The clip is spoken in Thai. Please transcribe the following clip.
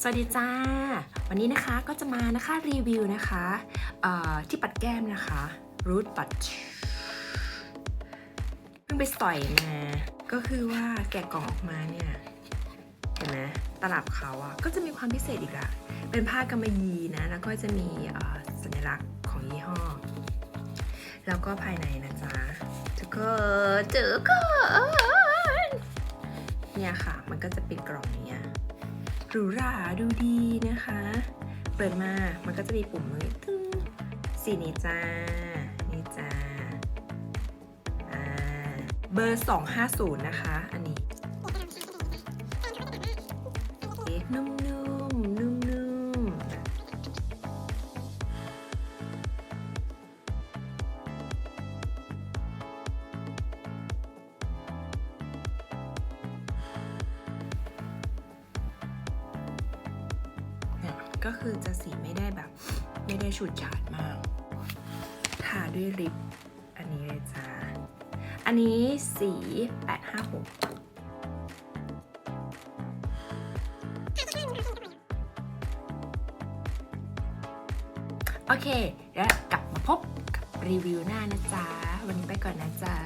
สวัสดีจ้า วันนี้นะคะก็จะมานะคะรีวิวนะคะที่ปัดแก้มนะคะรูทปัดเพิ่งไปสอยมา ก็คือว่าแกะกล่องออกมาเนี่ย เห็นไหมตลับเขาอะก็จะมีความพิเศษอีกอะเป็นผ้ากำมะหยี่นะ แล้วก็จะมีสัญลักษณ์ของยี่ห้อ แล้วก็ภายในนะจ๊ะทุกคนเจอกันเนี่ยค่ะ มันก็จะเป็นกล่องเนี้ย รูหราดูดีนะคะ เปิดมามันก็จะมีปุ่มมือนตึ้งสีนี้จ้า นี่จ้าอ่าเบอร์ 250 นะคะ อันนี้เอ๊ะนุ่มๆ ก็คือจะสีไม่ได้แบบ ไม่ได้ฉูดฉาดมาก ทาด้วยลิป อันนี้เลยจ้า อันนี้สี 856โอเคเดี๋ยวกลับมาพบกับรีวิวหน้านะจ๊ะ วันนี้ไปก่อนนะจ๊ะ